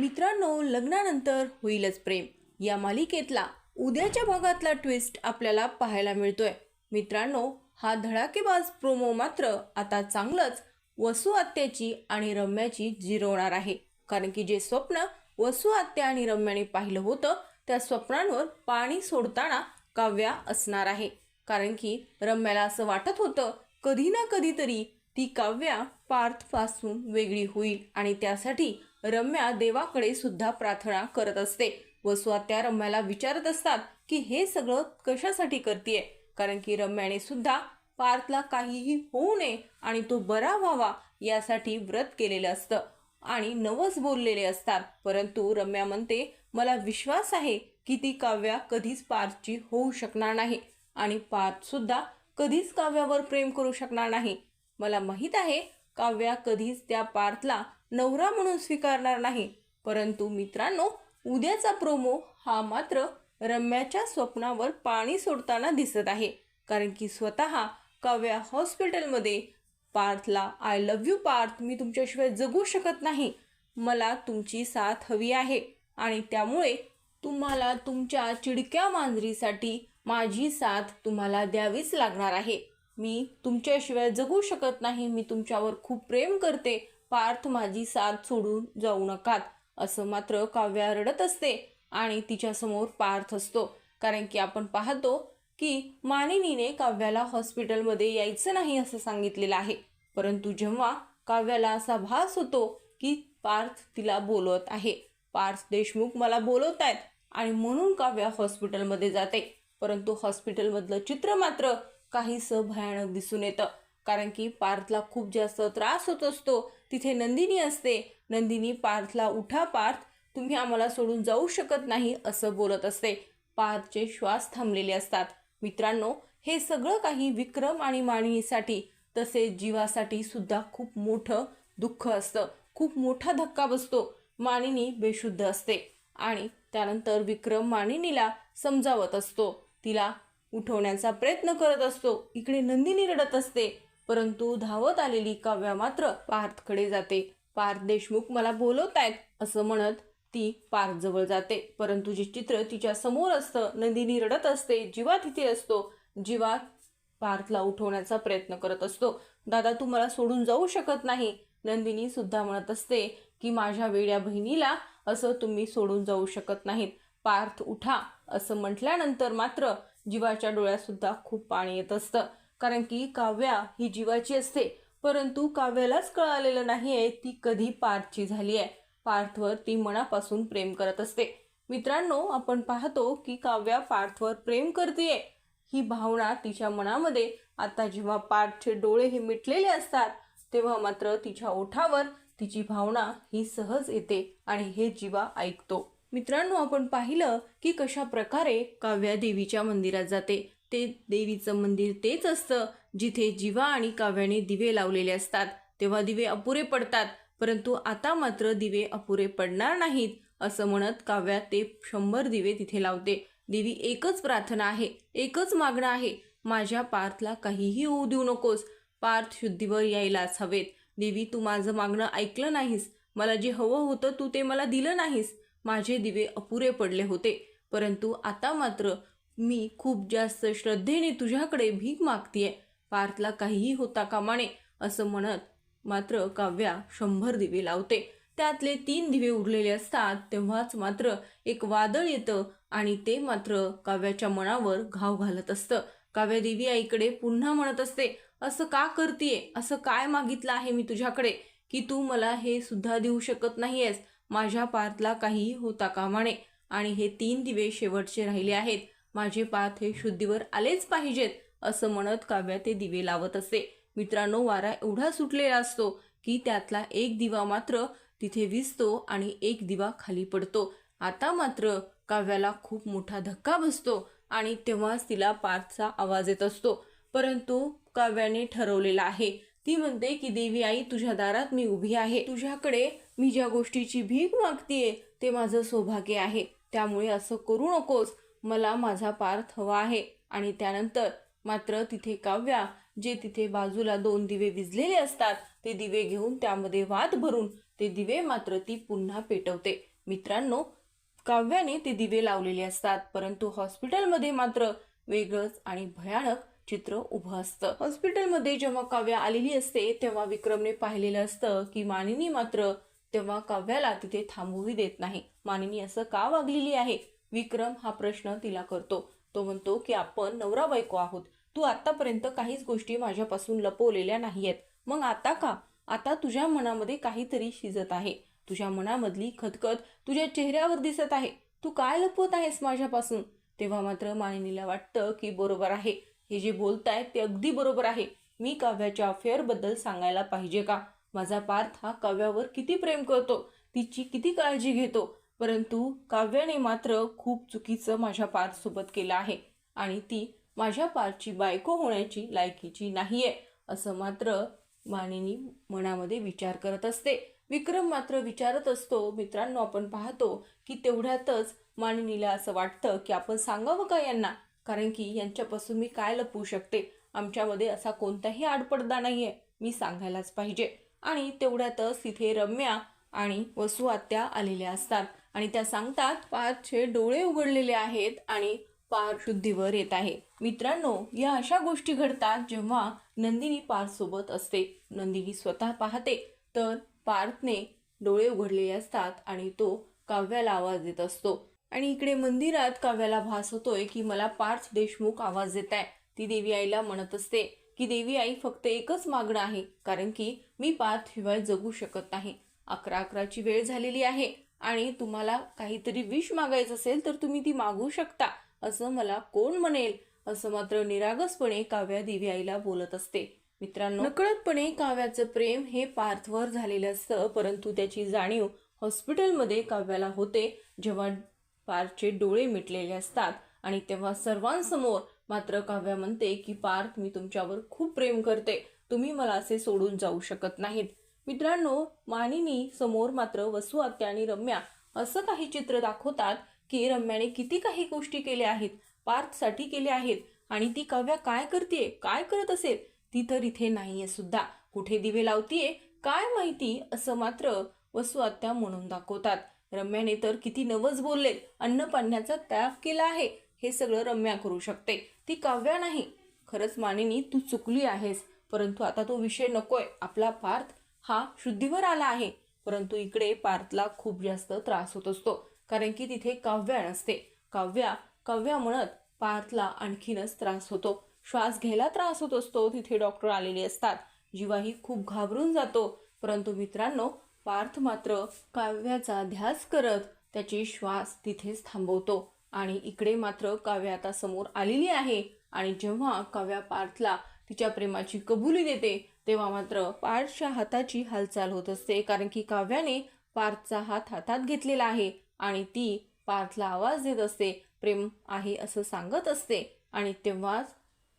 मित्रांनो लग्नानंतर होईलच प्रेम. या मालिकेतला उद्याच्या भागातला ट्विस्ट आपल्याला पाहायला मिळतोय. मित्रांनो हा धडाकेबाज प्रोमो मात्र आता चांगलंच वसू आत्याची आणि रम्याची जिरवणार आहे. कारण की जे स्वप्न वसू आत्या आणि रम्याने पाहिलं होतं त्या स्वप्नांवर पाणी सोडताना काव्या असणार आहे. कारण की रम्याला असं वाटत होतं कधी ना कधीतरी ती काव्या पार्थपासून वेगळी होईल आणि त्यासाठी रम्या देवाकडे सुद्धा प्रार्थना करत असते. व त्या रम्याला विचारत असतात की हे सगळं कशासाठी करतीये? कारण की रम्याने सुद्धा पार्थला काहीही होऊ नये आणि तो बरा व्हावा यासाठी व्रत केलेलं असतं आणि नवस बोललेले असतात. परंतु रम्या म्हणते मला विश्वास आहे की ती काव्या कधीच पार्थची होऊ शकणार नाही आणि पार्थ सुद्धा कधीच काव्यावर प्रेम करू शकणार नाही. मला माहीत आहे काव्या कधीच त्या पार्थला नवरा म्हणून स्वीकारणार नाही. परंतु मित्रांनो उद्याचा प्रोमो हा मात्र रम्याच्या स्वप्नावर पाणी सोडताना दिसत आहे. कारण की स्वतः काव्या हॉस्पिटलमध्ये पार्थला आय लव्ह यू पार्थ मी तुमच्याशिवाय जगू शकत नाही. मला तुमची साथ हवी आहे. आणि त्यामुळे तुम्हाला तुमच्या चिडक्या मांजरीसाठी माझी साथ तुम्हाला द्यावीच लागणार आहे. मी तुमच्याशिवाय जगू शकत नाही. मी तुमच्यावर खूप प्रेम करते. पार्थ माझी साथ सोडून जाऊ नकात असं मात्र काव्या रडत असते आणि तिच्यासमोर पार्थ असतो. कारण की आपण पाहतो की मानिनीने काव्याला हॉस्पिटलमध्ये यायचं नाही असं सांगितलेलं आहे. परंतु जेव्हा काव्याला असा भास होतो की पार्थ तिला बोलवत आहे पार्थ देशमुख मला बोलवत आहेत आणि म्हणून काव्या हॉस्पिटलमध्ये जाते. परंतु हॉस्पिटलमधलं चित्र मात्र काहीसं भयानक दिसून येतं. कारण की पार्थला खूप जास्त त्रास होत असतो. तिथे नंदिनी असते. नंदिनी पार्थला उठा पार्थ तुम्ही आम्हाला सोडून जाऊ शकत नाही असं बोलत असते. पार्थचे श्वास थांबलेले असतात. मित्रांनो हे सगळं काही विक्रम आणि मानिनीसाठी तसेच जीवासाठी सुद्धा खूप मोठं दुःख असतं. खूप मोठा धक्का बसतो. मानिनी बेशुद्ध असते आणि त्यानंतर विक्रम मानिनीला समजावत असतो. तिला उठवण्याचा प्रयत्न करत असतो. इकडे नंदिनी रडत असते. परंतु धावत आलेली काव्या मात्र पार्थकडे जाते. पार्थ देशमुख मला बोलवत आहेत असं म्हणत ती पार्थजवळ जाते. परंतु जे चित्र तिच्या समोर असतं नंदिनी रडत असते जीवा तिथे असतो जीवा पार्थला उठवण्याचा प्रयत्न करत असतो. दादा तू मला सोडून जाऊ शकत नाही. नंदिनी सुद्धा म्हणत असते की माझ्या वेड्या बहिणीला असं तुम्ही सोडून जाऊ शकत नाहीत. पार्थ उठा. असं म्हटल्यानंतर मात्र जीवाच्या डोळ्यात सुद्धा खूप पाणी येत असतं. कारण की काव्या ही जीवाची असते परंतु काव्यालाच कळालेलं नाही आहे ती कधी पार्थची झाली आहे. पार्थवर ती मनापासून प्रेम करत असते. मित्रांनो आपण पाहतो की काव्या पार्थवर प्रेम करते ही भावना तिच्या मनामध्ये आता जेव्हा पार्थचे डोळे हे मिटलेले असतात तेव्हा मात्र तिच्या ओठावर तिची भावना ही सहज येते आणि हे जीवा ऐकतो. मित्रांनो आपण पाहिलं की कशा प्रकारे काव्या देवीच्या मंदिरात जाते. ते देवीचं मंदिर तेच असतं जिथे जिवा आणि काव्याने दिवे लावलेले असतात. तेव्हा दिवे अपुरे पडतात परंतु आता मात्र दिवे अपुरे पडणार नाहीत असं म्हणत काव्या ते शंभर दिवे तिथे लावते. देवी एकच प्रार्थना आहे एकच मागणं आहे माझ्या पार्थला काहीही होऊ देऊ नकोस पार्थ शुद्धीवर यायलाच हवेत. देवी तू माझं मागणं ऐकलं नाहीस मला जे हवं होतं तू ते मला दिलं नाहीस. माझे दिवे अपुरे पडले होते परंतु आता मात्र मी खूप जास्त श्रद्धेने तुझ्याकडे भीक मागतीये. पार्थला काहीही होता कामाने असं म्हणत मात्र काव्या शंभर दिवे लावते. त्यातले तीन दिवे उरलेले असतात तेव्हाच मात्र एक वादळ येतं आणि ते मात्र काव्याच्या मनावर घाव घालत असतं. काव्या देवी आईकडे पुन्हा म्हणत असते असं का करतीये? असं काय मागितलं आहे मी तुझ्याकडे? की तू मला हे सुद्धा देऊ शकत नाहीयेस. माझ्या पार्थला काहीही होता कामाने आणि हे तीन दिवे शेवटचे राहिले आहेत. माझे पार्थ हे शुद्धीवर आलेच पाहिजेत असं म्हणत काव्या ते दिवे लावत असे. मित्रांनो वारा एवढा सुटलेला असतो की त्यातला एक दिवा मात्र तिथे विजतो आणि एक दिवा खाली पडतो. आता मात्र काव्याला खूप मोठा धक्का बसतो आणि तेव्हाच तिला पार्थचा आवाज येत असतो. परंतु काव्याने ठरवलेला आहे. ती म्हणते की देवी आई तुझ्या दारात मी उभी आहे. तुझ्याकडे मी ज्या गोष्टीची भीक मागतीये ते माझं सौभाग्य आहे. त्यामुळे असं करू नकोस. मला माझा पार्थ हवा आहे. आणि त्यानंतर मात्र तिथे काव्या जे तिथे बाजूला दोन दिवे विजलेले असतात ते दिवे घेऊन त्यामध्ये वाद भरून ते दिवे मात्र ती पुन्हा पेटवते. मित्रांनो काव्याने ते दिवे लावलेले असतात परंतु हॉस्पिटलमध्ये मात्र वेगळंच आणि भयानक चित्र उभं असतं. हॉस्पिटलमध्ये जेव्हा काव्या आलेली असते तेव्हा विक्रमने पाहिलेलं असतं की मानिनी मात्र तेव्हा काव्याला तिथे थांबूही देत नाही. मानिनी असं का वागलेली आहे? विक्रम हा प्रश्न तिला करतो. तो म्हणतो की आपण नवरा बायको आहोत. तू आतापर्यंत काहीच गोष्टी माझ्यापासून लपवलेल्या नाहीयेत. मग आता का? आता तुझ्या मनामध्ये काहीतरी शिजत आहे. तुझ्या मनामधली खतखत तुझ्या चेहऱ्यावर दिसत आहे. तू काय लपवत आहेस माझ्यापासून? तेव्हा मात्र मानिनीला वाटतं की बरोबर आहे. हे जे बोलतायत ते अगदी बरोबर आहे. मी काव्याच्या अफेअरबद्दल सांगायला पाहिजे का? माझा पार्थ हा काव्यावर किती प्रेम करतो? तिची किती काळजी घेतो? परंतु काव्याने मात्र खूप चुकीचं माझ्या पार्थसोबत केलं आहे आणि ती माझ्या पार्थची बायको होण्याची लायकीची नाही आहे असं मात्र मानिनी मनामध्ये विचार करत असते. विक्रम मात्र विचारत असतो मित्रांनो आपण पाहतो की तेवढ्यातच मानिनीला असं वाटतं की आपण सांगावं का यांना? कारण की यांच्यापासून मी काय लपवू शकते? आमच्यामध्ये असा कोणताही आडपडदा नाही आहे मी सांगायलाच पाहिजे. आणि तेवढ्यातच तिथे रम्या आणि वसुआत्या आलेल्या असतात. आणि त्या सांगतात पार्थचे डोळे उघडलेले आहेत आणि पार शुद्धीवर येत आहे. मित्रांनो या अशा गोष्टी घडतात जेव्हा नंदिनी पार्थ सोबत असते. नंदिनी स्वतः पाहते. तर पार्थने डोळे उघडलेले असतात आणि तो काव्याला आवाज देत असतो. आणि इकडे मंदिरात काव्याला भास होतोय की मला पार्थ देशमुख आवाज देत आहे. ती देवी आईला म्हणत असते की देवी आई फक्त एकच मागणं आहे. कारण की मी पार्थ शिवाय जगू शकत नाही. अकरा अकराची वेळ झालेली आहे. आणि तुम्हाला काहीतरी विष मागायचं असेल तर तुम्ही ती मागू शकता असं मला कोण म्हणेल? असं मात्र निरागसपणे काव्या देवी आईला बोलत असते. मित्रांनो नकळतपणे काव्याचं प्रेम हे पार्थवर झालेलं असतं परंतु त्याची जाणीव हॉस्पिटलमध्ये काव्याला होते जेव्हा पार्थचे डोळे मिटलेले असतात. आणि तेव्हा सर्वांसमोर मात्र काव्या म्हणते की पार्थ मी तुमच्यावर खूप प्रेम करते. तुम्ही मला असे सोडून जाऊ शकत नाहीत. मित्रांनो मानिनी समोर मात्र वसू आत्या आणि रम्या असं काही चित्र दाखवतात की रम्याने किती काही गोष्टी केल्या आहेत पार्थसाठी केल्या आहेत आणि ती काव्या काय करते काय करत असेल ती तर इथे नाहीये सुद्धा. कुठे दिवे लावतीये काय माहिती असं मात्र वसू आत्या म्हणून दाखवतात. रम्याने तर किती नवस बोलले अन्न पाण्याचा त्याग केला आहे हे सगळं रम्या करू शकते. ती काव्या नाही. खरंच मानिनी तू चुकली आहेस परंतु आता तो विषय नकोय. आपला पार्थ हा शुद्धीवर आला आहे. परंतु इकडे पार्थला खूप जास्त त्रास होत असतो. कारण की तिथे काव्या नसते. काव्या काव्या म्हणत पार्थला आणखीनच त्रास होतो. श्वास घ्यायला त्रास होत असतो. तिथे डॉक्टर आलेले असतात. जीवाही खूप घाबरून जातो. परंतु मित्रांनो पार्थ मात्र काव्याचा ध्यास करत त्याची श्वास तिथेच थांबवतो. आणि इकडे मात्र काव्या आता समोर आलेली आहे. आणि जेव्हा काव्या पार्थला तिच्या प्रेमाची कबुली देते. तेव्हा मात्र पार्थच्या हाताची हालचाल होत असते कारण की काव्याने पार्थचा हात हातात घेतलेला आहे आणि ती पार्थला आवाज देत असते. प्रेम आहे असं सांगत असते आणि तेव्हाच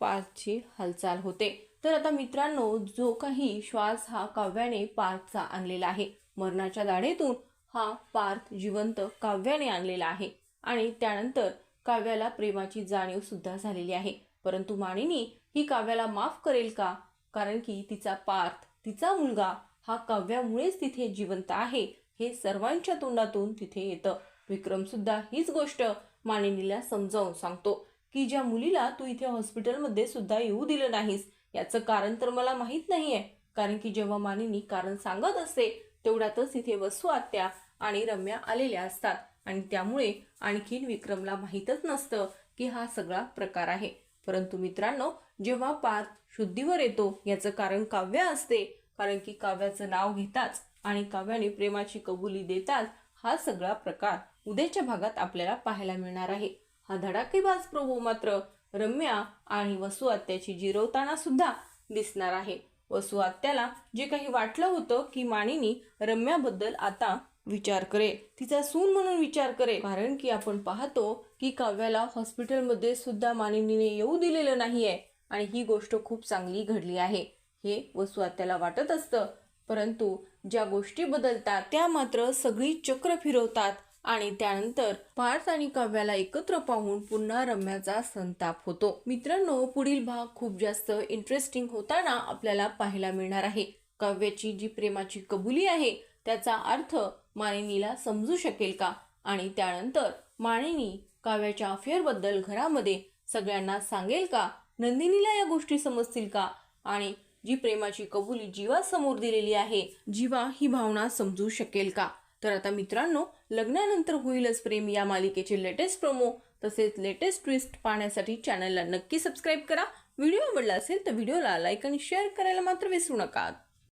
पार्थची हालचाल होते. तर आता मित्रांनो जो काही श्वास हा काव्याने पार्थचा आणलेला आहे. मरणाच्या दाढेतून हा पार्थ जिवंत काव्याने आणलेला आहे आणि त्यानंतर काव्याला प्रेमाची जाणीव सुद्धा झालेली आहे. परंतु माणिनी ही काव्याला माफ करेल का? कारण की तिचा पार्थ तिचा मुलगा हा काव्यामुळेच तिथे जिवंत आहे हे सर्वांच्या तोंडातून तिथे येतं. विक्रमसुद्धा हीच गोष्ट मानिनीला समजावून सांगतो की ज्या मुलीला तू इथे हॉस्पिटलमध्ये सुद्धा येऊ दिलं नाहीस याचं कारण तर मला माहीत नाही आहे कारण की जेव्हा मानिनी कारण सांगत असते तेवढ्यातच इथे वसू आत्या आणि रम्या आलेल्या असतात. आणि त्यामुळे आणखीन विक्रमला माहीतच नसतं की हा सगळा प्रकार आहे. परंतु मित्रांनो जेव्हा पार्थ शुद्धीवर येतो याचं कारण काव्य असते. कारण की काव्याचं नाव घेताच आणि काव्याने प्रेमाची कबुली देताच हा सगळा प्रकार उद्याच्या भागात आपल्याला पाहायला मिळणार आहे. हा धडाकेबाज प्रभू मात्र रम्या आणि वसू आत्याची जिरवताना सुद्धा दिसणार आहे. वसू आत्याला जे काही वाटलं होतं की माणिनी रम्याबद्दल आता विचार करे. तिचा सून म्हणून विचार करे. कारण की आपण पाहतो की काव्याला हॉस्पिटलमध्ये सुद्धा मानिनीने येऊ दिलेलं नाहीये. आणि ही गोष्ट खूप चांगली घडली आहे. हे वस्तू आत्याला वाटत असतं. परंतु ज्या गोष्टी बदलतात त्या मात्र सगळी चक्र फिरवतात. आणि त्यानंतर पार्थ आणि काव्याला एकत्र पाहून पुन्हा रम्याचा संताप होतो. मित्रांनो पुढील भाग खूप जास्त इंटरेस्टिंग होताना आपल्याला पाहायला मिळणार आहे. काव्याची जी प्रेमाची कबुली आहे त्याचा अर्थ मानिनीला समजू शकेल का? आणि त्यानंतर मानिनी काव्याच्या अफेअरबद्दल घरामध्ये सगळ्यांना सांगेल का? नंदिनीला या गोष्टी समजतील का? आणि जी प्रेमाची कबुली जीवासमोर दिलेली आहे जीवा ही भावना समजू शकेल का? तर आता मित्रांनो लग्नानंतर होईलच प्रेम या मालिकेचे लेटेस्ट प्रोमो तसेच लेटेस्ट ट्विस्ट पाहण्यासाठी चॅनलला नक्की सबस्क्राईब करा. व्हिडिओ आवडला असेल तर व्हिडिओला लाईक आणि शेअर करायला मात्र विसरू नका.